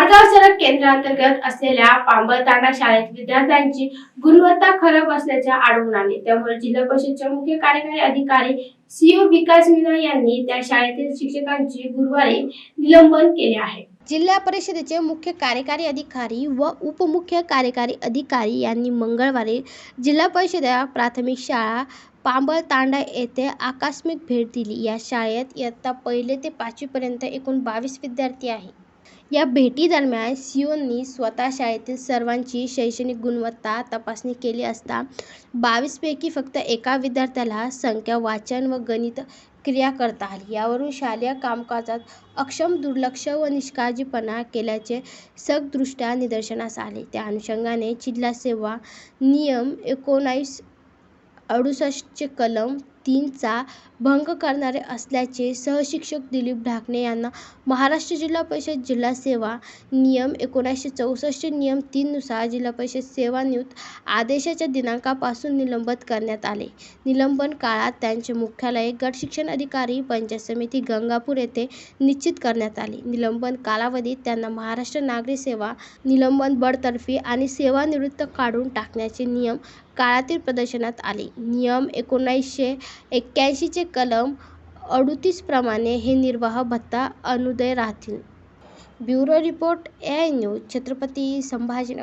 आडगाव सडक केंद्रांतर्गत असलेल्या पांबळतांडा शाळेत विद्यार्थ्यांची गुणवत्ता खराब असल्याचे आढळून आले. त्यामुळे जिल्हा परिषदचे मुख्य कार्यकारी अधिकारी सीओ विकास मीना यांनी त्या शाळेतील शिक्षकांची गुरुवारी निलंबन केले आहे. जिल्हा परिषदेचे मुख्य कार्यकारी अधिकारी व उपमुख्य कार्यकारी अधिकारी यांनी मंगळवारी जिल्हा परिषद प्राथमिक शाळा पांबळतांडा येथे आकस्मिक भेट दिली. या शाळेत इयत्ता पहिले ते पाचवीपर्यंत एकूण बावीस विद्यार्थी आहे या भेटीदरम्यान सीओनी स्वतः शाळेतील सर्वांची शैक्षणिक गुणवत्ता तपासणी केली असता बावीसपैकी फक्त एका विद्यार्थ्याला संख्या वाचन व गणित क्रिया करता आली. यावरून शालेय कामकाजात अक्षम दुर्लक्ष व निष्काळजीपणा केल्याचे सगदृष्ट्या निदर्शनास आले. त्या अनुषंगाने जिल्हा सेवा नियम एकोणावीस अडुसष्टचे कलम तीनचा भंग करणारे असल्याचे सहशिक्षक दिलीप ढाकणे यांना महाराष्ट्र जिल्हा परिषद जिल्हा सेवा नियम एकोणीसशे चौसष्ट नियम तीननुसार जिल्हा परिषद सेवानिवृत्त आदेशाच्या दिनांकापासून निलंबित करण्यात आले. निलंबन काळात त्यांचे मुख्यालय गट शिक्षण अधिकारी पंचायत समिती गंगापूर येथे निश्चित करण्यात आले. निलंबन कालावधीत त्यांना महाराष्ट्र नागरी सेवा निलंबन बडतर्फी आणि सेवानिवृत्त काढून टाकण्याचे नियम काळातील प्रदर्शनात आले. नियम एकोणीसशे एक्क्याऐंशीचे कलम अडुतीस प्रमाणे हे निर्वाह भत्ता अनुदय राहतील. Bureau report A news Chhatrapati Sambhajinagar.